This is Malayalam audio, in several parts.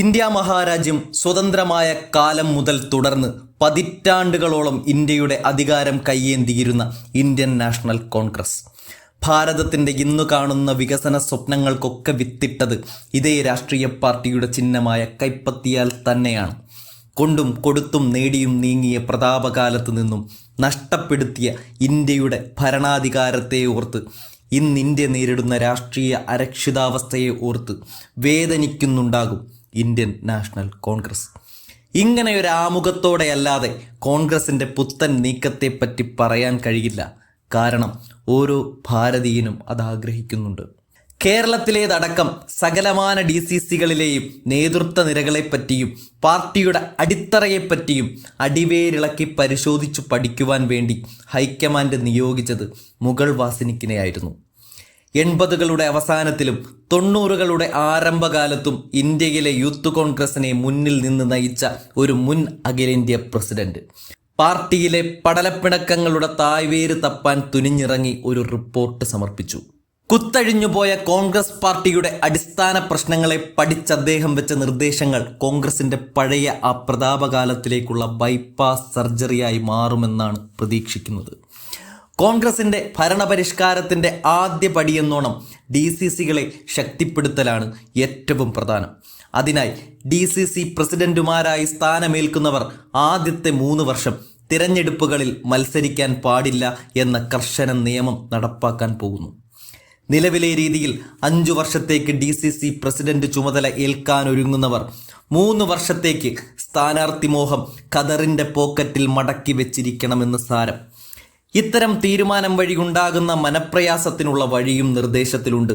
ഇന്ത്യ മഹാരാജ്യം സ്വതന്ത്രമായ കാലം മുതൽ തുടർന്ന് പതിറ്റാണ്ടുകളോളം ഇന്ത്യയുടെ അധികാരം കയ്യേന്തിയിരുന്ന ഇന്ത്യൻ നാഷണൽ കോൺഗ്രസ്. ഭാരതത്തിന്റെ ഇന്നു കാണുന്ന വികസന സ്വപ്നങ്ങൾക്കൊക്കെ വിത്തിട്ടത് ഇതേ രാഷ്ട്രീയ പാർട്ടിയുടെ ചിഹ്നമായ കൈപ്പത്തിയാൽ തന്നെയാണ്. കൊണ്ടും കൊടുത്തും നേടിയും നീങ്ങിയ പ്രതാപകാലത്ത് നിന്നും നഷ്ടപ്പെടുത്തിയ ഇന്ത്യയുടെ ഭരണാധികാരത്തെ ഓർത്ത് ഇന്ന് ഇന്ത്യ നേരിടുന്ന രാഷ്ട്രീയ അരക്ഷിതാവസ്ഥയെ ഓർത്ത് വേദനിക്കുന്നുണ്ടാകും. Indian national Congress. ഇങ്ങനെ ഒരു ആമുഖത്തോടെ അല്ലാതെ കോൺഗ്രസിന്റെ പുത്തൻ നീക്കത്തെപ്പറ്റി പറയാൻ കഴിയില്ല. കാരണം ഓരോ ഭാരതീയനും അത് ആഗ്രഹിക്കുന്നുണ്ട്. കേരളത്തിലേതടക്കം സകലമാന ഡി സി സികളിലെയും നേതൃത്വ നിരകളെപ്പറ്റിയും പാർട്ടിയുടെ അടിത്തറയെപ്പറ്റിയും അടിവേരിളക്കി പരിശോധിച്ചു പഠിക്കുവാൻ വേണ്ടി ഹൈക്കമാൻഡ് നിയോഗിച്ചത് മുഗൾ വാസിനിക്കിനെയായിരുന്നു. എൺപതുകളുടെ അവസാനത്തിലും തൊണ്ണൂറുകളുടെ ആരംഭകാലത്തും ഇന്ത്യയിലെ യൂത്ത് കോൺഗ്രസിനെ മുന്നിൽ നിന്ന് നയിച്ച ഒരു മുൻ അഖിലേന്ത്യ പ്രസിഡന്റ്. പാർട്ടിയിലെ പടലപ്പിണക്കങ്ങളുടെ തായ്വേര് തപ്പാൻ തുനിഞ്ഞിറങ്ങി ഒരു റിപ്പോർട്ട് സമർപ്പിച്ചു. കുത്തഴിഞ്ഞുപോയ കോൺഗ്രസ് പാർട്ടിയുടെ അടിസ്ഥാന പ്രശ്നങ്ങളെ പഠിച്ച അദ്ദേഹം വെച്ച നിർദ്ദേശങ്ങൾ കോൺഗ്രസിന്റെ പഴയ ആ പ്രതാപകാലത്തിലേക്കുള്ള ബൈപ്പാസ് സർജറിയായി മാറുമെന്നാണ് പ്രതീക്ഷിക്കുന്നത്. കോൺഗ്രസിന്റെ ഭരണപരിഷ്കാരത്തിന്റെ ആദ്യ പടിയെന്നോണം ഡി സി സികളെ ശക്തിപ്പെടുത്തലാണ് ഏറ്റവും പ്രധാനം. അതിനായി ഡി സി സി പ്രസിഡന്റുമാരായി സ്ഥാനമേൽക്കുന്നവർ ആദ്യത്തെ മൂന്ന് വർഷം തിരഞ്ഞെടുപ്പുകളിൽ മത്സരിക്കാൻ പാടില്ല എന്ന കർശന നിയമം നടപ്പാക്കാൻ പോകുന്നു. നിലവിലെ രീതിയിൽ അഞ്ചു വർഷത്തേക്ക് ഡി സി സി പ്രസിഡന്റ് ചുമതല ഏൽക്കാനൊരുങ്ങുന്നവർ മൂന്ന് വർഷത്തേക്ക് സ്ഥാനാർത്ഥി മോഹം ഖദറിന്റെ പോക്കറ്റിൽ മടക്കി വെച്ചിരിക്കണമെന്ന് സാരം. ഇത്തരം തീരുമാനം വഴി ഉണ്ടാകുന്ന മനപ്രയാസത്തിനുള്ള വഴിയും നിർദ്ദേശത്തിലുണ്ട്.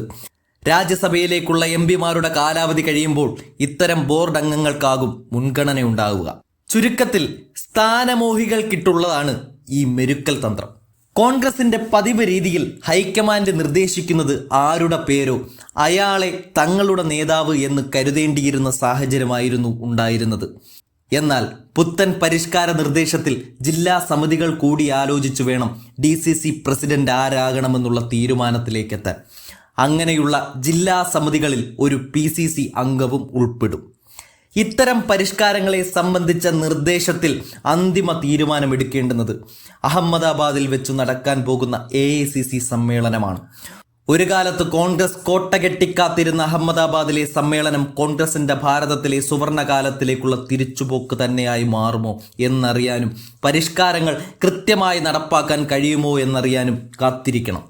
രാജ്യസഭയിലേക്കുള്ള എം പിമാരുടെ കാലാവധി കഴിയുമ്പോൾ ഇത്തരം ബോർഡ് അംഗങ്ങൾക്കാകും മുൻഗണന ഉണ്ടാവുക ചുരുക്കത്തിൽ സ്ഥാനമോഹികൾക്കിട്ടുള്ളതാണ് ഈ മെരുക്കൽ തന്ത്രം. കോൺഗ്രസിന്റെ പതിവ് രീതിയിൽ ഹൈക്കമാൻഡ് നിർദ്ദേശിക്കുന്നത് ആരുടെ പേരോ അയാളെ തങ്ങളുടെ നേതാവ് എന്ന് കരുതേണ്ടിയിരുന്ന സാഹചര്യമായിരുന്നു ഉണ്ടായിരുന്നത്. എന്നാൽ പുത്തൻ പരിഷ്കാര നിർദ്ദേശത്തിൽ ജില്ലാ സമിതികൾ കൂടി ആലോചിച്ചു വേണം ഡി സി സി പ്രസിഡന്റ് ആരാകണമെന്നുള്ള തീരുമാനത്തിലേക്കെത്താൻ. അങ്ങനെയുള്ള ജില്ലാ സമിതികളിൽ ഒരു പി സി സി അംഗവും ഉൾപ്പെടും. ഇത്തരം പരിഷ്കാരങ്ങളെ സംബന്ധിച്ച നിർദ്ദേശത്തിൽ അന്തിമ തീരുമാനമെടുക്കേണ്ടുന്നത് അഹമ്മദാബാദിൽ വെച്ച് നടക്കാൻ പോകുന്ന എ സി സി സമ്മേളനമാണ്. ഒരു കാലത്ത് കോൺഗ്രസ് കോട്ട കെട്ടിക്കാത്തിരുന്ന അഹമ്മദാബാദിലെ സമ്മേളനം കോൺഗ്രസിന്റെ ഭാരതത്തിലെ സുവർണകാലത്തിലേക്കുള്ള തിരിച്ചുപോക്ക് തന്നെയായി മാറുമോ എന്നറിയാനും പരിഷ്കാരങ്ങൾ കൃത്യമായി നടപ്പാക്കാൻ കഴിയുമോ എന്നറിയാനും കാത്തിരിക്കണം.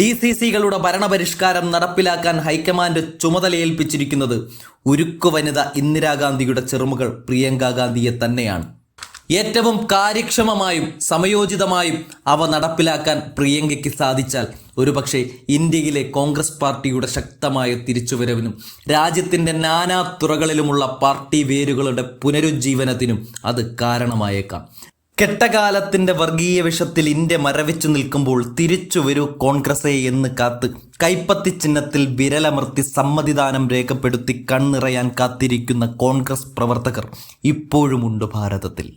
ഡി സി സികളുടെ ഭരണപരിഷ്കാരം നടപ്പിലാക്കാൻ ഹൈക്കമാൻഡ് ചുമതലയേൽപ്പിച്ചിരിക്കുന്നത് ഉരുക്കു വനിത ഇന്ദിരാഗാന്ധിയുടെ ചെറുമകൾ പ്രിയങ്ക ഗാന്ധിയെ തന്നെയാണ്. ഏറ്റവും കാര്യക്ഷമമായും സമയോചിതമായും അവ നടപ്പിലാക്കാൻ പ്രിയങ്കയ്ക്ക് സാധിച്ചാൽ ഒരുപക്ഷെ ഇന്ത്യയിലെ കോൺഗ്രസ് പാർട്ടിയുടെ ശക്തമായ തിരിച്ചുവരവിനും രാജ്യത്തിന്റെ നാനാ തുറകളിലുമുള്ള പാർട്ടി വേരുകളുടെ പുനരുജ്ജീവനത്തിനും അത് കാരണമായേക്കാം. കെട്ടകാലത്തിന്റെ വർഗീയ വിഷത്തിൽ ഇന്ത്യ മരവിച്ചു നിൽക്കുമ്പോൾ തിരിച്ചു വരൂ കോൺഗ്രസേ എന്ന് കാത്ത് കൈപ്പത്തി ചിഹ്നത്തിൽ വിരലമർത്തി സമ്മതിദാനം രേഖപ്പെടുത്തി കണ്ണിറയാൻ കാത്തിരിക്കുന്ന കോൺഗ്രസ് പ്രവർത്തകർ ഇപ്പോഴുമുണ്ട് ഭാരതത്തിൽ.